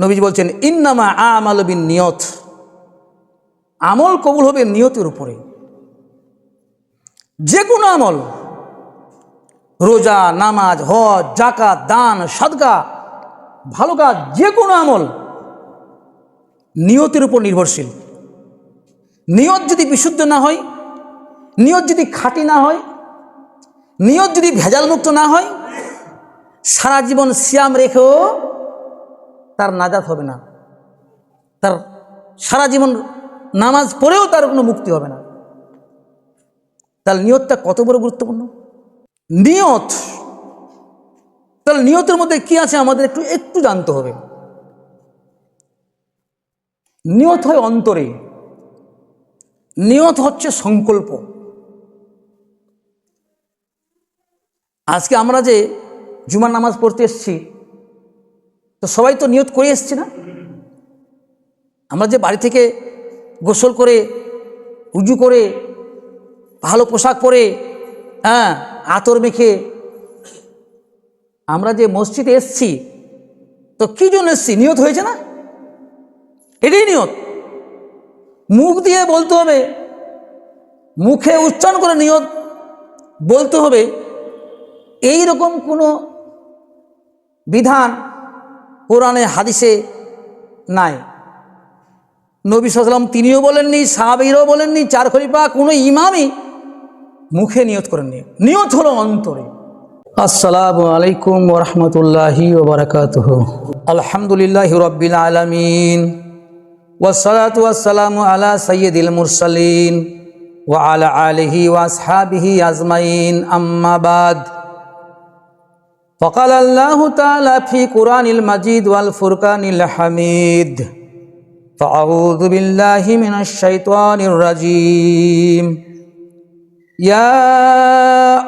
নবীজি বলছেন, ইন্নামা আমাল বিন নিয়ত। আমল কবুল হবে নিয়তের উপরে। যে কোনো আমল, রোজা, নামাজ, হজ জাকাত দান সাদগা ভালো কাজ যে কোনো আমল নিয়তের উপর নির্ভরশীল। নিয়ত যদি বিশুদ্ধ না হয়, নিয়ত যদি খাঁটি না হয়, নিয়ত যদি ভেজালমুক্ত না হয়, সারা জীবন সিয়াম রেখেও তার নাজাত হবে না। তার সারা জীবন নামাজ পড়েও তার কোনো মুক্তি হবে না। তাহলে নিয়তটা কত বড় গুরুত্বপূর্ণ? নিয়ত। তাহলে নিয়তের মধ্যে কি আছে আমাদের একটু একটু জানতে হবে। নিয়ত হয় অন্তরে। নিয়ত হচ্ছে সংকল্প। আজকে আমরা যে জুমার নামাজ পড়তে এসেছি তো সবাই তো নিয়ত করে এসছি না? আমরা যে বাড়ি থেকে গোসল করে, উজু করে, ভালো পোশাক পরে হ্যাঁ আতর মেখে আমরা যে মসজিদে এসছি, তো কী জন্য এসছি? নিয়ত হয়েছে না? এটাই নিয়ত। মুখ দিয়ে বলতে হবে, মুখে উচ্চারণ করে নিয়ত বলতে হবে এই রকম কোনো বিধান কোরআনে, হাদিসে নাই। নবী সাল্লাম তিনিও বলেননি, সাহাবিরাও বলেননি, চার খলিফা, কোনো ইমামই মুখে নিয়ত করেননি। নিয়ত হলো অন্তরে। আসসালামু আলাইকুম ওরহমতুল্লাহি ওবরাকাত আলহামদুলিল্লাহ রব্বিল আলমিন। ওয়াসালাতু ওয়াসসালামু আলা সৈয়দিল মুরসালিন। ওয়া আলা আলিহি ওয়াসহাবিহি আজমাইন। আম্মা বাদ فقال الله تعالى في قرآن المجيد والفرقان الحميد فأعوذ بالله من الشيطان الرجيم يا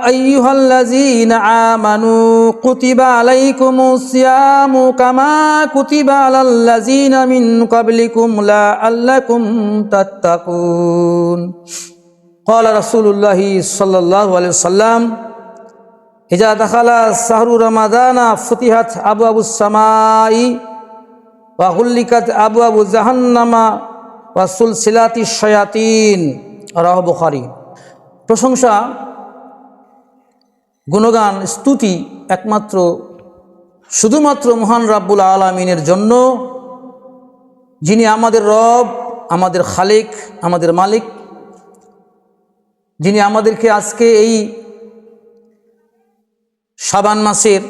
أيها الذين آمنوا كتب عليكم الصيام كما كتب على الذين من قبلكم لعلكم تتقون قال رسول الله صلى الله عليه وسلم হিজা দাখালা শাহরু রমাদানা ফতিহাত আবু আবু সামাই বা হুল্লিকাত আবু আবু জাহান্নামা বা সুলসিলাতি শয়াতিন রাহ বুখারি। প্রশংসা, গুণগান, স্তুতি একমাত্র, শুধুমাত্র মহান রাব্বুল আলমিনের জন্য, যিনি আমাদের রব, আমাদের খালেক, আমাদের মালিক, যিনি আমাদেরকে আজকে এই সাবান মাসের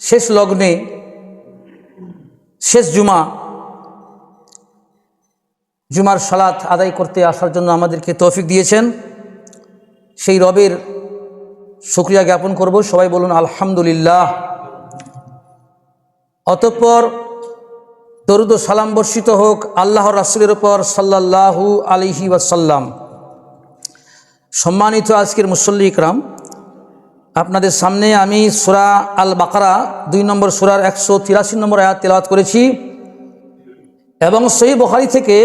শেষ লগ্নে, শেষ জুমা, জুমার সালাত আদায় করতে আসার জন্য আমাদেরকে তৌফিক দিয়েছেন। সেই রবের শুক্রিয়া জ্ঞাপন করব। সবাই বলুন, আলহামদুলিল্লাহ। অতঃপর দরুদ সালাম বর্ষিত হোক আল্লাহ রাসুলের ওপর সাল্লাল্লাহু আলিহি ওয়াসাল্লাম। সম্মানিত আজকের মুসল্লি ইকরাম আপনাদের সামনে আমি সুরা আল বাকারা দুই নম্বর সুরার একশো তিরাশি নম্বর আয়াত তেলাওয়াত করেছি। এবং সেই বখারি থেকে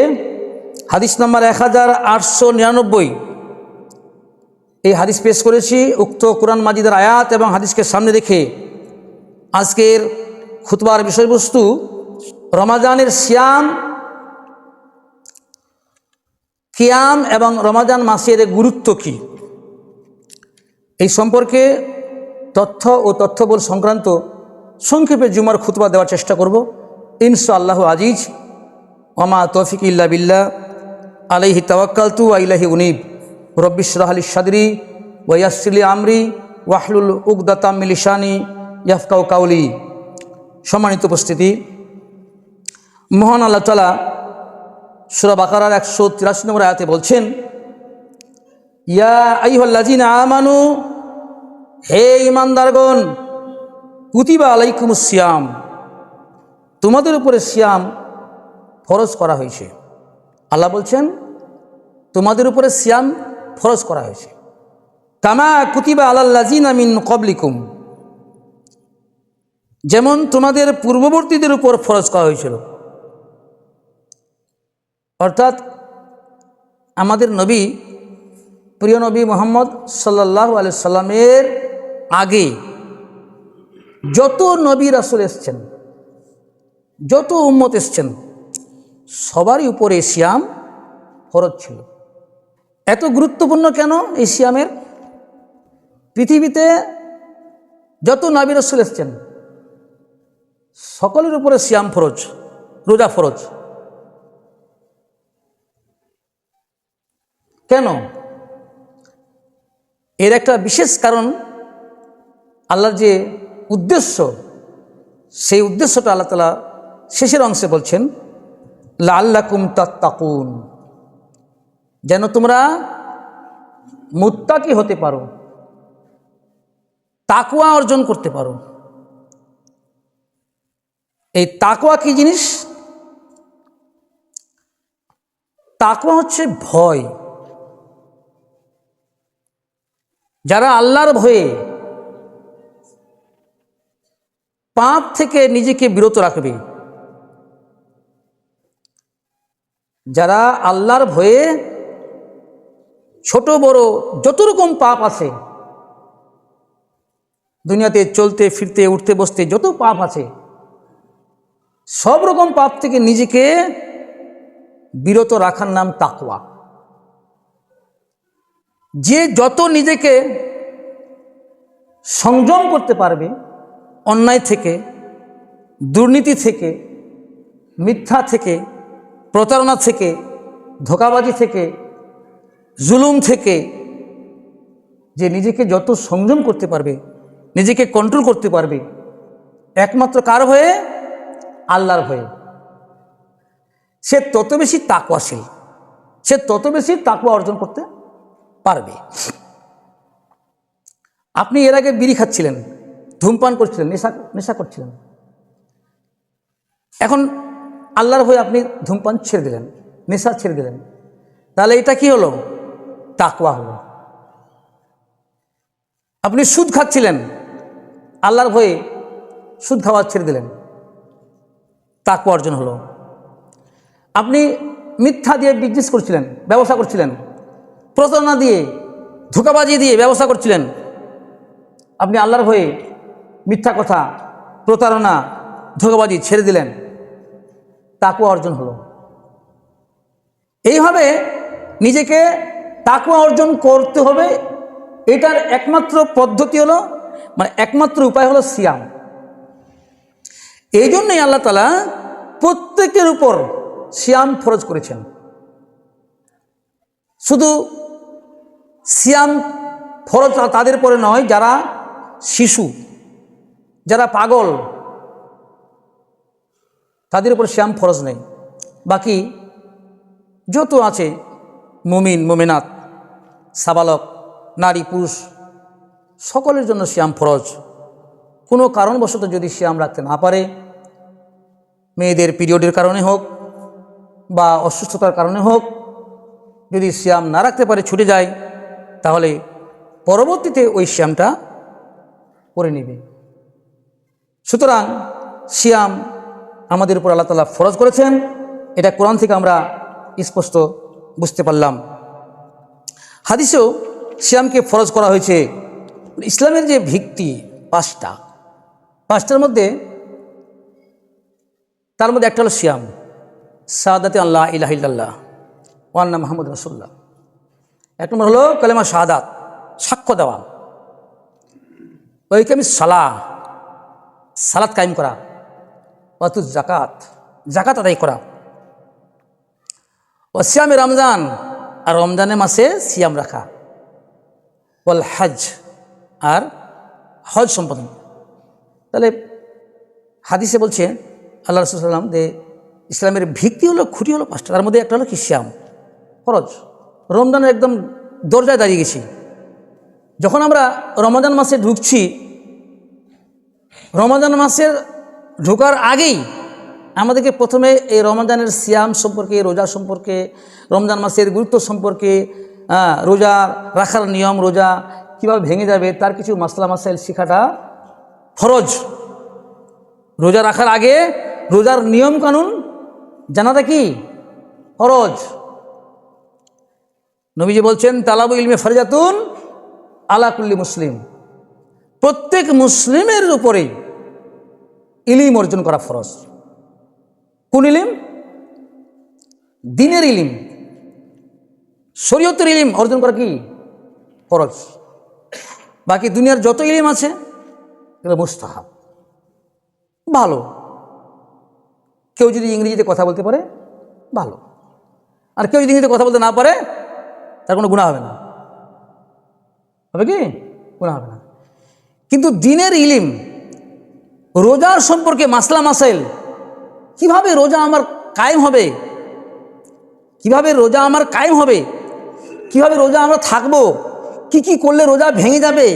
হাদিস নম্বর এক হাজার আটশো নিরানব্বই। এই হাদিস পেশ করেছি, উক্ত কোরআন মাজিদের আয়াত এবং হাদিসকে সামনে রেখে। আজকের খুতবার বিষয়বস্তু, রমাজানের সিয়াম, কিয়াম এবং রমাজান মাসের গুরুত্ব কী? এই সম্পর্কে তথ্য ও তথ্যবল সংক্রান্ত সংক্ষেপে জুমার খুতবা দেওয়ার চেষ্টা করব। ইনশা আল্লাহ আজিজ। ওমা তৌফিক ইল্লা বিল্লা আলাইহি তাওয়াক্কালতু আইলাহি উনিব। রব্বিশরাহ আলী সাদরি ওয়াসিলি আমরি ওয়াহলুল উকদাতাম মিলিশানি ইয়াফকাউ কাউলি সম্মানিত উপস্থিতি। মহান আল্লাহ তালা সুরা বাকারার একশো তিরাশি নম্বর আয়াতে বলছেন ইয়া আমানু, হে ইমানদারগণ কুতিবা আলাইকুম শ্যাম তোমাদের উপরে সিয়াম ফরজ করা হয়েছে। আল্লাহ বলছেন, তোমাদের উপরে সিয়াম ফরজ করা হয়েছে। কামা কুতিবা আলাল্লাজিন আমিন কবলিকুম যেমন তোমাদের পূর্ববর্তীদের উপর ফরজ করা হয়েছিল। অর্থাৎ আমাদের নবী প্রিয় নবী মোহাম্মদ সাল্লাহ আলি সাল্লামের আগে যত নবী রাসুল এসছেন, যত উম্মত এসছেন, সবারই উপরে সিয়াম ফরজ ছিল। এত গুরুত্বপূর্ণ কেন এই সিয়ামের? পৃথিবীতে যত নাবি রসুল এসছেন, সকলের উপরে সিয়াম ফরজ, রোজা ফরজ। কেন? এর একটা বিশেষ কারণ আল্লাহর যে উদ্দেশ্য, সেই উদ্দেশ্যটা আল্লাহ তালা শেষের অংশে বলছেন লাল্লাকুম তাত্তাকুন। যেন তোমরা মুত্তাকি হতে পারো তাকুয়া অর্জন করতে পারো। এই তাকুয়া কি জিনিস? তাকুয়া হচ্ছে ভয়। যারা আল্লাহর ভয়ে পাপ থেকে নিজেকে বিরত রাখবে, যারা আল্লাহর ভয়ে ছোট, বড় যত রকম পাপ আছে, দুনিয়াতে চলতে, ফিরতে, উঠতে, বসতে যত পাপ আছে, সব রকম পাপ থেকে নিজেকে বিরত রাখার নাম তাকওয়া। যে যত নিজেকে সংযম করতে পারবে, অন্যায় থেকে, দুর্নীতি থেকে, মিথ্যা থেকে, প্রতারণা থেকে, ধোকাবাজি থেকে, জুলুম থেকে, যে নিজেকে যত সংযম করতে পারবে, নিজেকে কন্ট্রোল করতে পারবে, একমাত্র কার হয়ে? আল্লাহর হয়ে। সে তত বেশি তাকওয়াশীল। সে তত বেশি তাকওয়া অর্জন করতে পারবে। আপনি এর আগে বিড়ি খাচ্ছিলেন, ধূমপান করছিলেন, নেশা নেশা করছিলেন। এখন আল্লাহর ভয়ে আপনি ধূমপান ছেড়ে দিলেন, নেশা ছেড়ে দিলেন। তাহলে এটা কি হলো? তাকওয়া হলো। আপনি সুদ খাচ্ছিলেন, আল্লাহর ভয়ে সুদ খাওয়া ছেড়ে দিলেন। তাকওয়া অর্জন হলো। আপনি মিথ্যা দিয়ে বিজনেস করছিলেন, ব্যবসা করছিলেন। প্রতারণা দিয়ে, ধোকাবাজি দিয়ে ব্যবসা করছিলেন। আপনি আল্লাহর ভয়ে মিথ্যা কথা, প্রতারণা, ধোকাবাজি ছেড়ে দিলেন। তাকুয়া অর্জন হলো। এইভাবে নিজেকে তাকুয়া অর্জন করতে হবে, এটার একমাত্র পদ্ধতি হলো মানে একমাত্র উপায় হলো সিয়াম। এই জন্যই আল্লাহ তালা প্রত্যেকের উপর সিয়াম ফরজ করেছেন। শুধু সিয়াম ফরজ তাদের পরে নয়, যারা শিশু, যারা পাগল, তাদের উপর শ্যাম ফরজ নেই। বাকি যত আছে, মুমিন, মুমিনাত, সাবালক, নারী, পুরুষ, সকলের জন্য শ্যাম ফরজ। কোনো কারণবশত যদি শ্যাম রাখতে না পারে, মেয়েদের পিরিয়ডের কারণে হোক বা অসুস্থতার কারণে হোক, যদি শ্যাম না রাখতে পারে, ছুটে যায় তাহলে পরবর্তীতে ওই শ্যামটা করে নেবে। সুতরাং শ্যাম আমাদের উপর আল্লাহ তালা ফরজ করেছেন। এটা কোরআন থেকে আমরা স্পষ্ট বুঝতে পারলাম। হাদিসেও শ্যামকে ফরজ করা হয়েছে। ইসলামের যে ভিত্তি পাঁচটা, পাঁচটার মধ্যে তার মধ্যে একটা হলো শ্যাম। সাদাতে আল্লাহ ইলাহিল্লাহ ওয়ান্না মাহমুদ রসুল্লাহ এক নম্বর হলো কালেমা শাহাদাত, সাক্ষ্য দেওয়া। ওই আমি সালা সালাত কায়েম করা। অত জাকাত জাকাত আদায় করা। ও সিয়ামে রমজান, আর রমজানের মাসে সিয়াম রাখা। বল হজ, আর হজ সম্পাদন। তাহলে হাদিসে বলছে আল্লাহ রসুলাম যে ইসলামের ভিত্তি হলো, খুঁটি হলো পাঁচটা। তার মধ্যে একটা হলো কি শ্যাম খরচ রমজানের একদম দরজায় দাঁড়িয়ে গেছি। যখন আমরা রমজান মাসে ঢুকছি, রমজান মাসের ঢোকার আগেই আমাদেরকে প্রথমে এই রমজানের সিয়াম সম্পর্কে, রোজা সম্পর্কে, রমজান মাসের গুরুত্ব সম্পর্কে রোজা রাখার নিয়ম, রোজা কীভাবে ভেঙে যাবে, তার কিছু মাসলা মাসাইল শেখাটা ফরজ। রোজা রাখার আগে রোজার নিয়ম কানুন জানাটা কি? ফরজ। নবীজি বলছেন, তালাবু ইলমে ফরজাতুন আলাকুল্লি মুসলিম। প্রত্যেক মুসলিমের উপরেই ইলিম অর্জন করা ফরজ। কোন ইলিম? দিনের ইলিম। শরীয়তের ইলিম অর্জন করা কি? ফরজ। বাকি দুনিয়ার যত ইলিম আছে, এগুলো মুস্তাহাব। ভালো। কেউ যদি ইংরেজিতে কথা বলতে পারে, ভালো। আর কেউ যদি ইংরেজিতে কথা বলতে না পারে তার কোনো গুণা হবে না। হবে কি? গুণা হবে না। কিন্তু দিনের ইলিম, রোজার সম্পর্কে মাসলা মাসাইল, কীভাবে রোজা আমার কায়েম হবে? কীভাবে রোজা আমার কায়েম হবে? কীভাবে রোজা আমরা থাকব? কি কি করলে রোজা ভেঙে যাবে?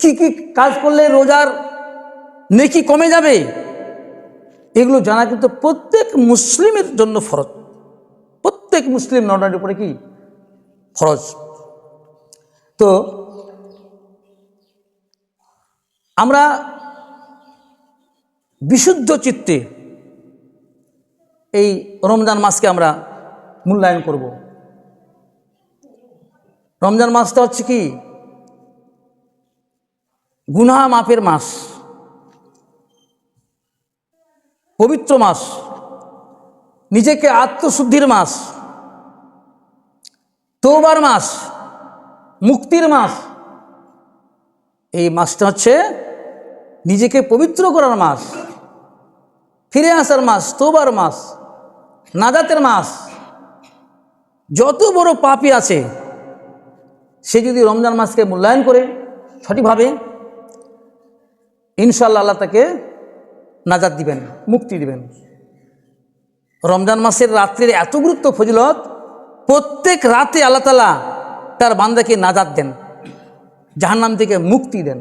কি কি কাজ করলে রোজার নেকি কমে যাবে? এগুলো জানা কিন্তু প্রত্যেক মুসলিমের জন্য ফরজ। প্রত্যেক মুসলিম নর্নার উপরে কি? ফরজ তো আমরা বিশুদ্ধ চিত্তে এই রমজান মাসকে আমরা মূল্যায়ন করব। রমজান মাসটা হচ্ছে কি? গুনা মাপের মাস, পবিত্র মাস, নিজেকে আত্মশুদ্ধির মাস তৌবার মাস, মুক্তির মাস। এই মাসটা হচ্ছে নিজেকে পবিত্র করার মাস, ফিরে আসার মাস তোবার মাস, নাজাতের মাস। যত বড় পাপি আছে, সে যদি রমজান মাসকে মূল্যায়ন করে সঠিকভাবে ইনশাল্লাহ আল্লাহ তাকে নাজাত দিবেন, মুক্তি দিবেন। রমজান মাসের রাত্রির এত গুরুত্ব, ফজিলত প্রত্যেক রাতে আল্লাহ তালা তার বান্দাকে নাজাত দেন, জাহান্নাম থেকে মুক্তি দেন।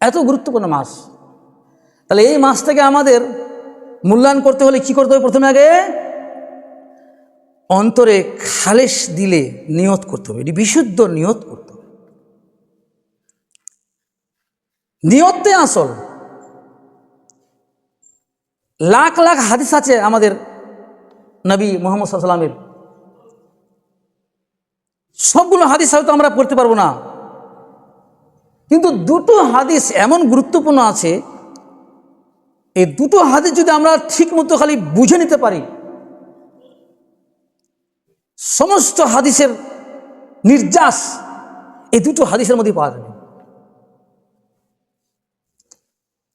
এত গুরুত্বপূর্ণ মাস। তাহলে এই মাসটাকে আমাদের মূল্যায়ন করতে হলে কি করতে হবে প্রথমে আগে? অন্তরে খালেস দিলে নিয়ত করতে হবে, এটি বিশুদ্ধ নিয়ত করতে হবে। নিয়তে আসল। লাখ লাখ হাদিস আছে আমাদের নবী মোহাম্মদ সাল্লামের সবগুলো হাদিস হয়তো আমরা পড়তে পারব না। কিন্তু দুটো হাদিস এমন গুরুত্বপূর্ণ আছে, এই দুটো হাদিস যদি আমরা ঠিক মতো খালি বুঝে নিতে পারি, সমস্ত হাদিসের নির্যাস এই দুটো হাদিসের মধ্যে পাওয়া যাবে।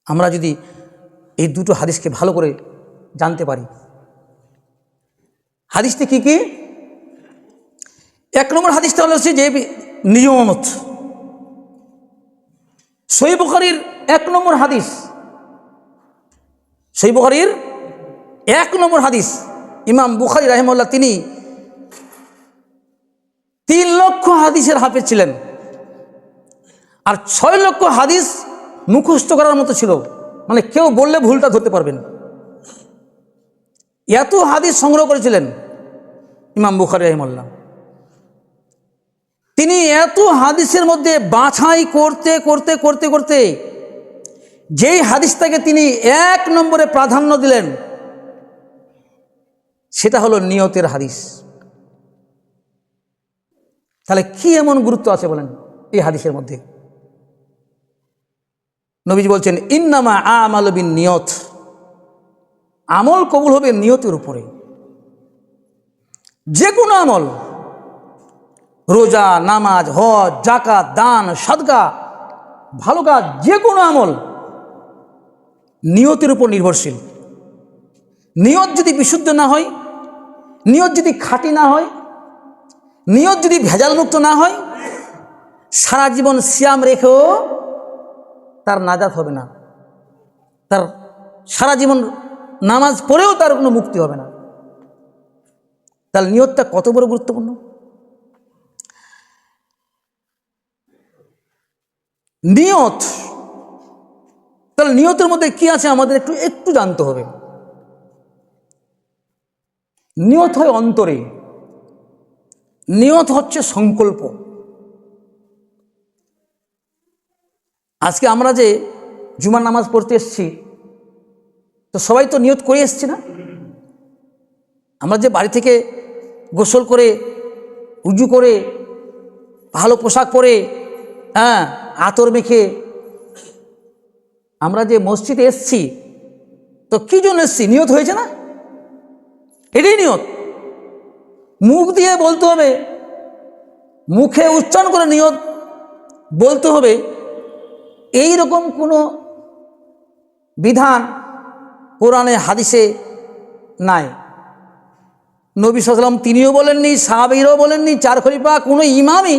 আমরা যদি এই দুটো হাদিসকে ভালো করে জানতে পারি হাদিসটি কি কি? এক নম্বর হাদিসটা হলো যে নিয়মত। সই এক নম্বর হাদিস। সই এক নম্বর হাদিস। ইমাম বুখারি রাহিমুল্লাহ তিনি তিন লক্ষ হাদিসের হাফেজ ছিলেন। আর ছয় লক্ষ হাদিস মুখস্থ করার মতো ছিল। মানে কেউ বললে ভুলটা ধরতে পারবেন। এত হাদিস সংগ্রহ করেছিলেন। ইমাম বুখারি রাহিমুল্লাহ তিনি এত হাদিসের মধ্যে বাছাই করতে করতে করতে করতে যেই হাদিসটাকে তিনি এক নম্বরে প্রাধান্য দিলেন, সেটা হলো নিয়তের হাদিস। তাহলে কি এমন গুরুত্ব আছে বলেন এই হাদিসের মধ্যে? নবীজি বলছেন, ইন্নামা আমাল বিন নিয়ত। আমল কবুল হবে নিয়তের উপরে। যে কোনো আমল, রোজা, নামাজ, হজ জাকাত দান সাদগা ভালো কাজ যে কোনো আমল নিয়তের উপর নির্ভরশীল। নিয়ত যদি বিশুদ্ধ না হয়, নিয়ত যদি খাঁটি না হয়, নিয়ত যদি ভেজালমুক্ত না হয়, সারা জীবন সিয়াম রেখেও তার নাজাত হবে না। তার সারা জীবন নামাজ পড়েও তার কোনো মুক্তি হবে না। তার নিয়তটা কত বড় গুরুত্বপূর্ণ? নিয়ত। তাহলে নিয়তের মধ্যে কি আছে আমাদের একটু একটু জানতে হবে। নিয়ত হয় অন্তরে। নিয়ত হচ্ছে সংকল্প। আজকে আমরা যে জুমার নামাজ পড়তে এসছি, তো সবাই তো নিয়ত করে এসছি না? আমরা যে বাড়ি থেকে গোসল করে, উজু করে, ভালো পোশাক পরে হ্যাঁ আতর মেখে। আমরা যে মসজিদে এসছি, তো কি জন্য এসছি? নিয়ত হয়েছে না? এটাই নিয়ত। মুখ দিয়ে বলতে হবে, মুখে উচ্চারণ করে নিয়ত বলতে হবে এই রকম কোনো বিধান কোরআনে, হাদিসে নাই। নবী সাল্লাম তিনিও বলেননি, সাহাবিরও বলেননি, চার খলিফা, কোনো ইমামই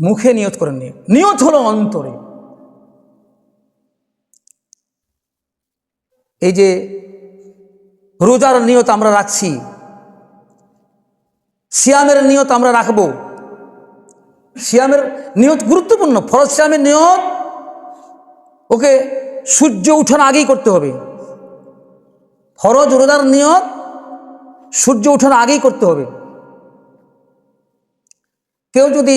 মুখে নিয়ত করেননি। নিয়ত হলো অন্তরে। এই যে রোজার নিয়ত আমরা রাখছি, সিয়ামের নিয়ত আমরা রাখব, সিয়ামের নিয়ত গুরুত্বপূর্ণ, ফরজ সিয়ামের নিয়ত, ওকে সূর্য উঠার আগেই করতে হবে। ফরজ রোজার নিয়ত সূর্য ওঠার আগেই করতে হবে। কেউ যদি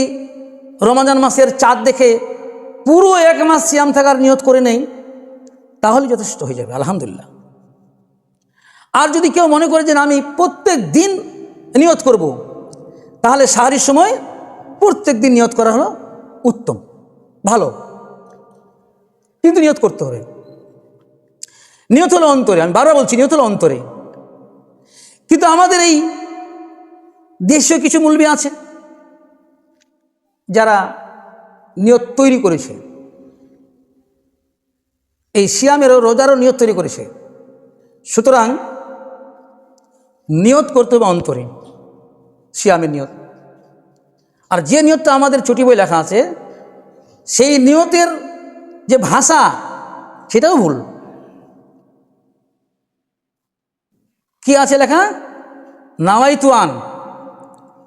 রমাজান মাসের চাঁদ দেখে পুরো এক মাস সিয়াম থাকার নিয়ত করে নেই তাহলে যথেষ্ট হয়ে যাবে, আলহামদুলিল্লাহ। আর যদি কেউ মনে করে যে আমি প্রত্যেক দিন নিয়ত করব। তাহলে সাহারির সময় প্রত্যেক দিন নিয়ত করা হলো উত্তম, ভালো। কিন্তু নিয়ত করতে হবে। নিয়ত হলো অন্তরে, আমি বারবার বলছি, নিয়ত হলো অন্তরে। কিন্তু আমাদের এই দেশীয় কিছু মূলবী আছে যারা নিয়ত তৈরি করেছে। এই সিয়ামেরও রোজারও নিয়ত তৈরি করেছে। সুতরাং নিয়ত করতে হবে অন্তরে, সিয়ামের নিয়ত। আর যে নিয়তটা আমাদের ছুটি বই লেখা আছে, সেই নিয়তের যে ভাষা, সেটাও ভুল। কি আছে লেখা? নাওয়াইতুয়ান।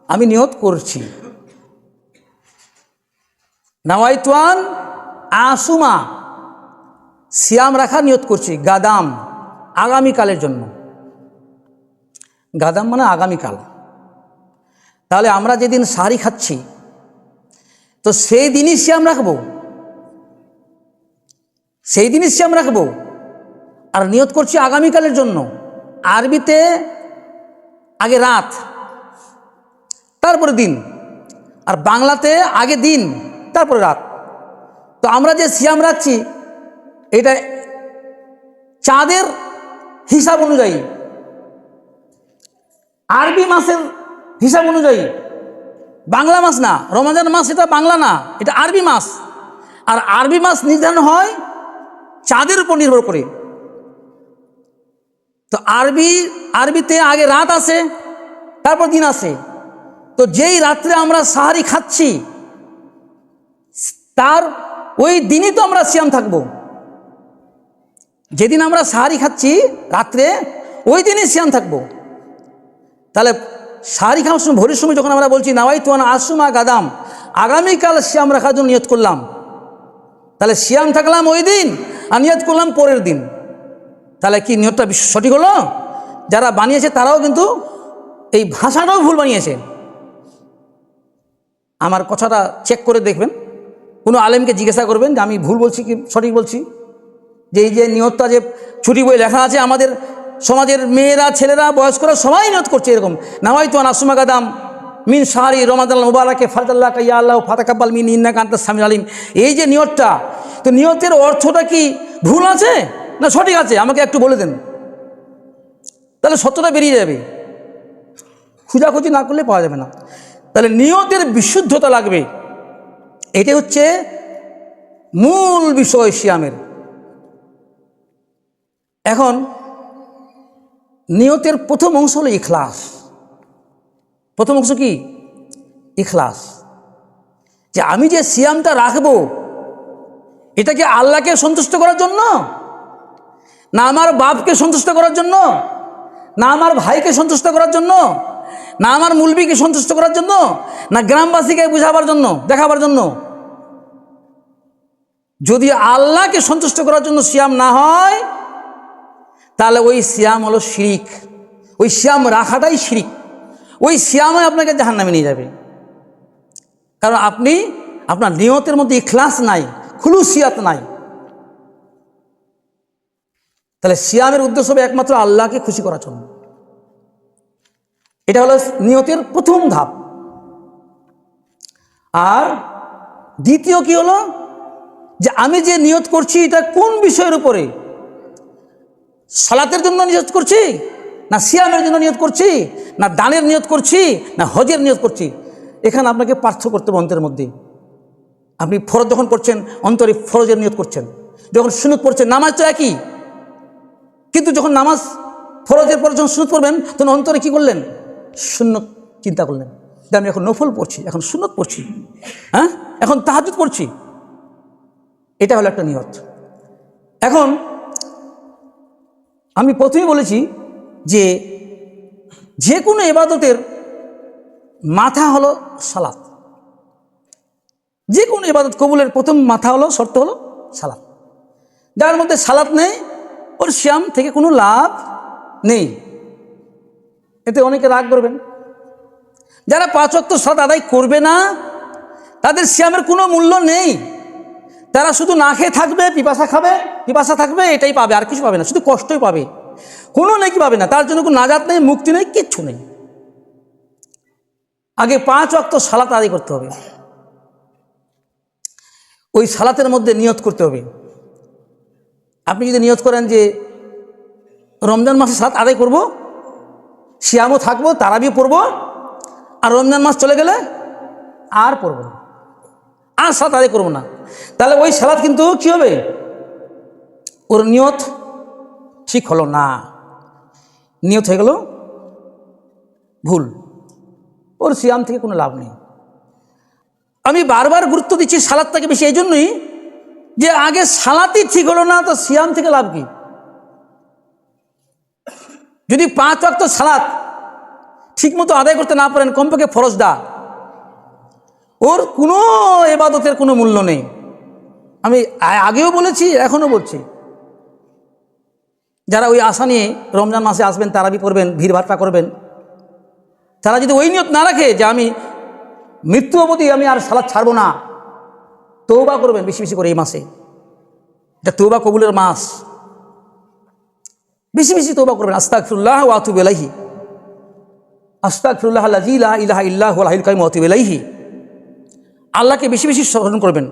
আমি নিয়ত করছি। নাওয়াইতুয়ান আসুমা সিয়াম রাখা নিয়ত করছি। গাদাম, আগামীকালের জন্য। গাদাম মানে আগামীকাল। তাহলে আমরা যেদিন সারি খাচ্ছি, তো সেই দিনই শ্যাম রাখব। সেই দিনই শ্যাম রাখব। আর নিয়ত করছি আগামীকালের জন্য। আরবিতে আগে রাত, তারপরে দিন, আর বাংলাতে আগে দিন, তারপরে রাত। তো আমরা যে সিয়াম রাখছি, এটা চাঁদের হিসাব অনুযায়ী, আরবি মাসের হিসাব অনুযায়ী, বাংলা মাস না, রমজান মাস এটা বাংলা না, এটা আরবি মাস। আর আরবি মাস নির্ধারণ হয় চাঁদের উপর নির্ভর করে। তো আরবি, আরবিতে আগে রাত আসে তারপর দিন আসে তো যেই রাত্রে আমরা সাহারি খাচ্ছি, তার ওই দিনই তো আমরা সিয়াম থাকব। যেদিন আমরা সাহারি খাচ্ছি রাত্রে, ওই দিনই সিয়াম থাকব। তাহলে সাহারি খাওয়ার সময়, ভোরের সময় যখন আমরা বলছি, নাওয়াই তোয়ান আসুমা গাদাম, আগামীকাল শ্যাম রাখার জন্য নিয়ত করলাম। তাহলে শ্যাম থাকলাম ওই দিন, আর নিয়ত করলাম পরের দিন। তাহলে কি নিয়তটা সঠিক হলো? যারা বানিয়েছে তারাও কিন্তু এই ভাষাটাও ভুল বানিয়েছে। আমার কথাটা চেক করে দেখবেন। কোনো আলেমকে জিজ্ঞাসা করবেন যে আমি ভুল বলছি কি, সঠিক বলছি? যে এই যে নিয়তটা যে ছুটি বই লেখা আছে, আমাদের সমাজের মেয়েরা, ছেলেরা, বয়স্করা সবাই নিয়ত করছে এরকম। নামাই তো নাসুমা গাদাম মিন সাহারি রমাদাল মুবারাকে ফারদাল্লাহ কাইয়া আল্লাহ ফাতাকাব্বাল মিন ইন্না কান্তা সামিল আলিম। এই যে নিয়তটা, তো নিয়তের অর্থটা কি ভুল আছে? না, সঠিক আছে, আমাকে একটু বলে দেন। তাহলে সত্যটা বেরিয়ে যাবে। খোঁজাখুঁজি না করলে পাওয়া যাবে না। তাহলে নিয়তের বিশুদ্ধতা লাগবে। এটা হচ্ছে মূল বিষয় শিয়ামের এখন, নিয়তের প্রথম অংশ হলো ইখলাস। প্রথম অংশ কি? ইখলাস। যে আমি যে সিয়ামটা রাখব এটা কি আল্লাহকে সন্তুষ্ট করার জন্য না আমার বাপকে সন্তুষ্ট করার জন্য? না আমার ভাইকে সন্তুষ্ট করার জন্য? না আমার মুলবিকে সন্তুষ্ট করার জন্য? না গ্রামবাসীকে বুঝাবার জন্য, দেখাবার জন্য? যদি আল্লাহকে সন্তুষ্ট করার জন্য সিয়াম না হয়, তাহলে ওই সিয়াম হলো শিরিক। ওই সিয়াম রাখাটাই শিরিক। ওই সিয়ামে আপনাকে জাহান্নামে নিয়ে যাবে। কারণ আপনি, আপনার নিয়তের মধ্যে ইখলাস নাই, খুলুসিয়াত নাই। তাহলে সিয়ামের উদ্দেশ্য হবে একমাত্র আল্লাহকে খুশি করার জন্য। এটা হলো নিয়তের প্রথম ধাপ। আর দ্বিতীয় কি হলো? যে আমি যে নিয়ত করছি, এটা কোন বিষয়ের উপরে? সালাতের জন্য নিয়ত করছি? না সিয়ামের জন্য নিয়ত করছি? না দানের নিয়ত করছি? না হজের নিয়ত করছি? এখানে আপনাকে পার্থক্য করতে হবে অন্তরের মধ্যে। আপনি ফরজ যখন করছেন, অন্তরে ফরজের নিয়ত করছেন। যখন সুনত পড়ছেন, নামাজ তো একই। কিন্তু যখন নামাজ ফরজের পর যখন সুনত পড়বেন, তখন অন্তরে কি করলেন? সুন্নত চিন্তা করলেন। যে আমি এখন নফল পড়ছি, এখন সুনত পড়ছি হ্যাঁ? এখন তাহাজুদ পড়ছি। এটা হলো একটা নিয়ত। এখন আমি প্রথমেই বলেছি যে যে কোনো এবাদতের মাথা হলো সালাত। যে কোনো এবাদত কবুলের প্রথম মাথা হলো, শর্ত হলো সালাত। যার মধ্যে সালাত নেই ওর শ্যাম থেকে কোনো লাভ নেই। এতে অনেকে রাগ করবেন। যারা পাঁচ অক্ত সালাত আদায় করবে না, তাদের শ্যামের কোনো মূল্য নেই। তারা শুধু না খেয়ে থাকবে, পিপাসা খাবে, পিপাসা থাকবে, এটাই পাবে, আর কিছু পাবে না, শুধু কষ্টই পাবে। কোনো নাকি পাবে না, তার জন্য কোনো নাজাত নেই, মুক্তি নেই, কিচ্ছু নেই। আগে পাঁচ অক্ত সালাত আদায় করতে হবে। ওই সালাতের মধ্যে নিয়ত করতে হবে। আপনি যদি নিয়ত করেন যে রমজান মাসে সালাত আদায় করব শিয়ামও থাকব, তারাবিও পড়ব, আর রমজান মাস চলে গেলে আর পড়ব না। আর সালাত আদায় করব না। তাহলে ওই সালাত কিন্তু কী হবে? ওর নিয়ত ঠিক হলো না। নিয়ত হয়ে গেল ভুল। ওর সিয়াম থেকে কোনো লাভ নেই। আমি বারবার গুরুত্ব দিচ্ছি সালাদটাকে বেশি, এই জন্যই যে আগে সালাতই ঠিক হলো না, তো সিয়াম থেকে লাভ কি? যদি পাঁচ ওয়াক্ত সালাত ঠিক মতো আদায় করতে না পারেন, কমপক্ষে ফরজ দা। ওর কোনো এবাদতের কোনো মূল্য নেই। আমি আগেও বলেছি, এখনও বলছি। যারা ওই আশা নিয়ে রমজান মাসে আসবেন, তারাবি করবেন, ভিড় ভিড়ভাট্টা করবেন, তারা যদি ওই নিয়ত না রাখে যে আমি মৃত্যু অবধি আমি আর সালাদ ছাড়বো না তৌবা করবেন বেশি বেশি করে এই মাসে। এটা তৌবা কবুলের মাস। বেশি বেশি তৌবা করবেন। আস্তাকফিরুল্লাহ ওয়াতুব এলাহি আস্তাকফিরুল্লাহ আল্লাহ ইলাহা ইল্লাহ আল্লাহকে বেশি বেশি স্মরণ করবেন।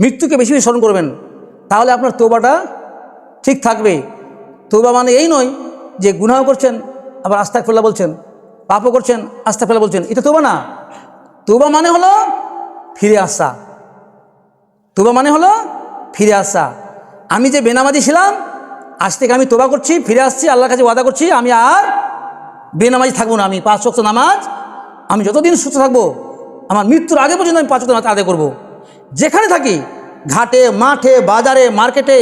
মৃত্যুকে বেশি বেশি স্মরণ করবেন। তাহলে আপনার তৌবাটা ঠিক থাকবে। তৌবা মানে এই নয় যে গুনাহ করছেন, আবার আস্তাকফিরুল্লাহ বলছেন, পাপও করছেন আস্তাকফিরুল্লাহ বলছেন। এটা তৌবা না। তৌবা মানে হলো ফিরে আসা। তোবা মানে হলো ফিরে আসা। আমি যে বেনামাজি ছিলাম, আজ থেকে আমি তোবা করছি, ফিরে আসছি, আল্লাহর কাছে ওয়াদা করছি, আমি আর বেনামাজি থাকব না, আমি পাঁচ শক্ত নামাজ, আমি যতদিন সুস্থ থাকব, আমার মৃত্যুর আগে পর্যন্ত আমি পাঁচ ওয়াক্ত নামাজ আদায় করব। যেখানে থাকি, ঘাটে, মাঠে, বাজারে, মার্কেটে,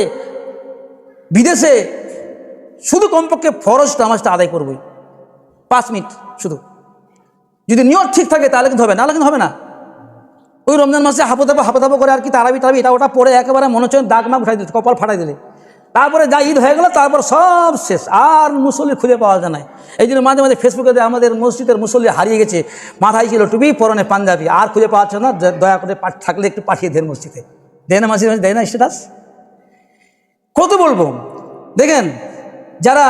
বিদেশে, শুধু কমপক্ষে ফরজ নামাজটা আদায় করবই। পাঁচ মিনিট শুধু। যদি নিয়ত ঠিক থাকে, তাহলে কিন্তু হবে না তাহলে কিন্তু হবে না। ওই রমজান মাসে হাঁপোতাপো হাঁপোতাপো করে আর কি তারাবি তারাবি, এটা ওটা পরে একেবারে মনে হচ্ছে দাগ মাগ উঠাই দিলে কপাল ফাটাই দিলে। তারপরে যা ঈদ হয়ে গেল, তারপর সব শেষ, আর মুসল্লি খুঁজে পাওয়া যায় না এই জন্য মাঝে মাঝে ফেসবুকে আমাদের মসজিদের মুসল্লি হারিয়ে গেছে, মাথায় ছিল টুপি, পরনে পাঞ্জাবি, আর খুঁজে পাওয়া যাচ্ছে না দয়া করে পাঠ থাকলে একটু পাঠিয়ে দেন মসজিদে। দেয় না মাসে মাসে, দেয় না স্ট্যাটাস কত বলব? দেখেন, যারা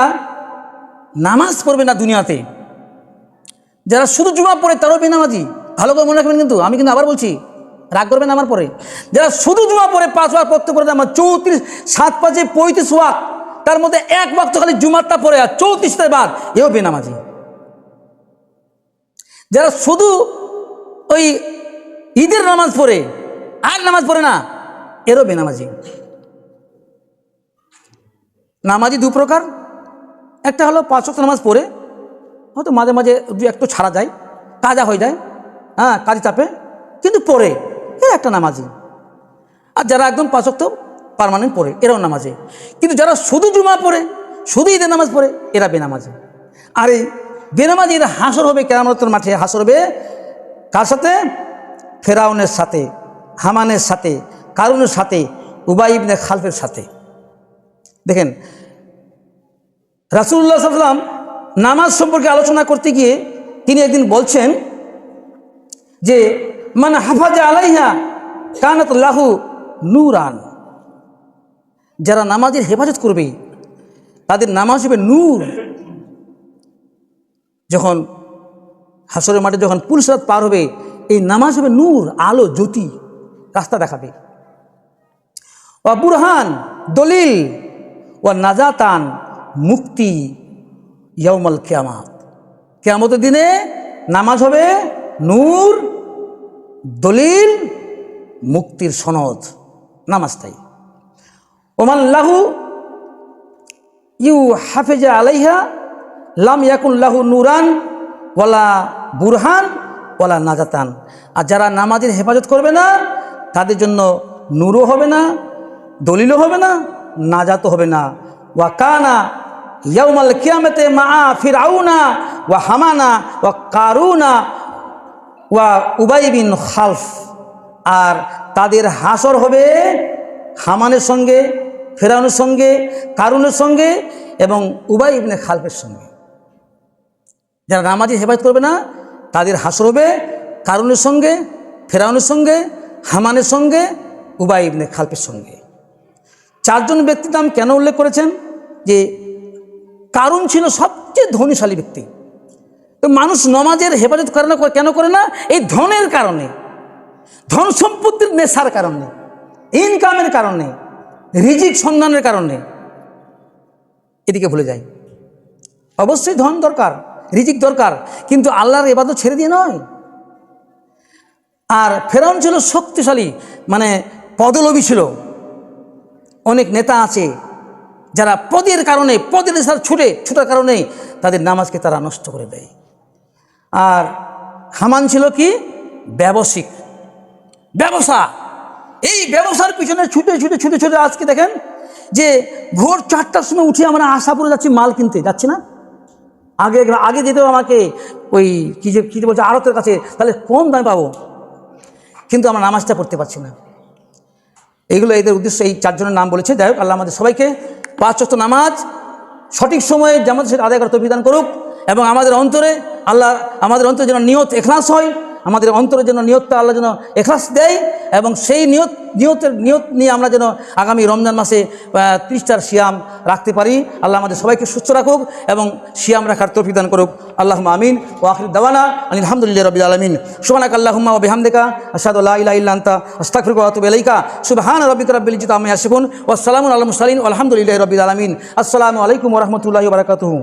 নামাজ পড়বে না দুনিয়াতে, যারা শুধু জুমা পড়ে তারাও বেনামাজি ভালো করে মনে রাখবেন কিন্তু, আমি কিন্তু আবার বলছি, রাগ করবেন আমার পরে। যারা শুধু জুমা পরে পাঁচ ওয়াক পড়তে পড়ে আমার চৌত্রিশ, সাত পাঁচে পঁয়ত্রিশ ওয়াক তার মধ্যে এক ওয়াক তো খালি জুমারটা পড়ে আর চৌত্রিশটা বাদ, এও বেনামাজি। যারা শুধু ওই ঈদের নামাজ পড়ে, আর নামাজ পড়ে না, এরও বেনামাজি। নামাজি দু প্রকার, একটা হলো পাঁচ নামাজ পড়ে, হয়তো মাঝে মাঝে দু একটু ছাড়া যায় কাজা হয়ে যায় হ্যাঁ কাজে চাপে, কিন্তু পড়ে। এ একটা নামাজি। আর যারা একদম পাঁচক্ত পারমানেন্ট পড়ে, এরাও নামাজে। কিন্তু যারা শুধু জুমা পড়ে, শুধু ঈদের নামাজ পড়ে, এরা বেনামাজি। আর এই বেনামাজি এরা হাসর হবে কেরামতের মাঠে। হাসর হবে কার সাথে? ফেরাউনের সাথে, হামানের সাথে, কারুনের সাথে উবাইবনে খালফের সাথে। দেখেন রাসুল্লাহ সাল্লাম নামাজ সম্পর্কে আলোচনা করতে গিয়ে তিনি একদিন বলছেন যে মানে হাফাজা আলাইহা কানাত লাহু নূরান। যারা নামাজের হেফাজত করবে, তাদের নামাজ হবে নূর। যখন হাসরের মাঠে যখন পুলসরাত পার হবে, এই নামাজ হবে নূর, আলো, জ্যোতি, রাস্তা দেখাবে। ও বুরহান, দলিল ও নাজাতান, মুক্তি ইয়াউমাল কেয়ামাত। কেয়ামতের দিনে নামাজ হবে নূর দলিল, মুক্তির সনদ, নামাজ তাই। ওমান লাহু ইউ হাফেজা আলাইহা, লাম ইয়াকুন লাহু নুরান, ওয়ালা বুরহান, ওয়ালা নাজাতান। আর যারা নামাজের হেফাজত করবে না, তাদের জন্য নূরও হবে না, দলিলও হবে না, নাজাতও হবে না। ওয়া কানা ইয়াউমাল কিয়ামতে মা ফিরাউনা, ওয়া হামানা, ওয়া কারুনা ওয়া উবাই বিন খালফ। আর তাদের হাসর হবে হামানের সঙ্গে, ফেরাউনের সঙ্গে, কারুনের সঙ্গে এবং উবাই ইবনে খালফের সঙ্গে। যারা নামাজি হেফাজত করবে না, তাদের হাসর হবে কারুনের সঙ্গে, ফেরাউনের সঙ্গে, হামানের সঙ্গে, উবাই ইবনে খালফের সঙ্গে। চারজন ব্যক্তির নাম কেন উল্লেখ করেছেন? যে কারণ ছিল সবচেয়ে ধনীশালী ব্যক্তি। তো মানুষ নমাজের হেফাজত করে না কেন করে না? এই ধনের কারণে। ধন সম্পত্তির নেশার কারণে। ইনকামের কারণে। রিজিক সন্ধানের কারণে। এদিকে ভুলে যায় অবশ্যই ধন দরকার, রিজিক দরকার, কিন্তু আল্লাহর এবাদত ছেড়ে দিয়ে নয়। আর ফেরাউন ছিল শক্তিশালী মানে পদলোভী ছিল। অনেক নেতা আছে, যারা পদের কারণে, পদের নেশার ছুটে, ছুটার কারণে তাদের নামাজকে তারা নষ্ট করে দেয়। আর হামান ছিল কি? ব্যবসিক ব্যবসা। এই ব্যবসার পিছনে ছুটে ছুটে ছুটে ছুটে আজকে দেখেন যে ভোর চারটার সময় উঠে আমরা আশাপুরে যাচ্ছি, মাল কিনতে। যাচ্ছি না? আগে আগে যেতে আমাকে ওই কী যে, কী বলছে, আড়তের কাছে। তাহলে কম দামে পাবো। কিন্তু আমরা নামাজটা পড়তে পারছি না। এইগুলো এদের উদ্দেশ্য এই চারজনের নাম বলেছে। যাই হোক, আল্লাহ আমাদের সবাইকে পাঁচ নামাজ সঠিক সময়ে যেমন সেটা আদায় করার তফিদান করুক এবং আমাদের অন্তরে আল্লাহ আমাদের অন্তরে যেন নিয়ত এখলাস হয়, আমাদের অন্তরের জন্য নিয়তটা আল্লাহ যেন এখলাস দেয় এবং সেই নিয়ত, নিয়তের, নিয়ত নিয়ে আমরা যেন আগামী রমজান মাসে ত্রিশটার শিয়াম রাখতে পারি। আল্লাহ আমাদের সবাইকে সুস্থ রাখুক এবং শিয়াম রাখার তৌফিক দান করুক। আল্লাহ আমিন। ও আখির দাওয়ানা আলহামদুলিল্লাহ রবিল আলমিন। সুবানাক আল্লাহুম্মা ও বেহামদেকা আসাদ আল্লাহ ইলা ইল্লান্তা আস্তাকফিরুকা ওয়া আতুবু ইলাইকা। সুবহান রাব্বিকা রাব্বিল ইজ্জাতি আম্মা ইয়াসিফুন। ওয়া সালামুন আলাল মুরসালিন। আলহামদুলিল্লাহি রাব্বিল আলামিন। আসসালামু আলাইকুম রাহমাতুল্লাহি ওয়া বারাকাতুহু।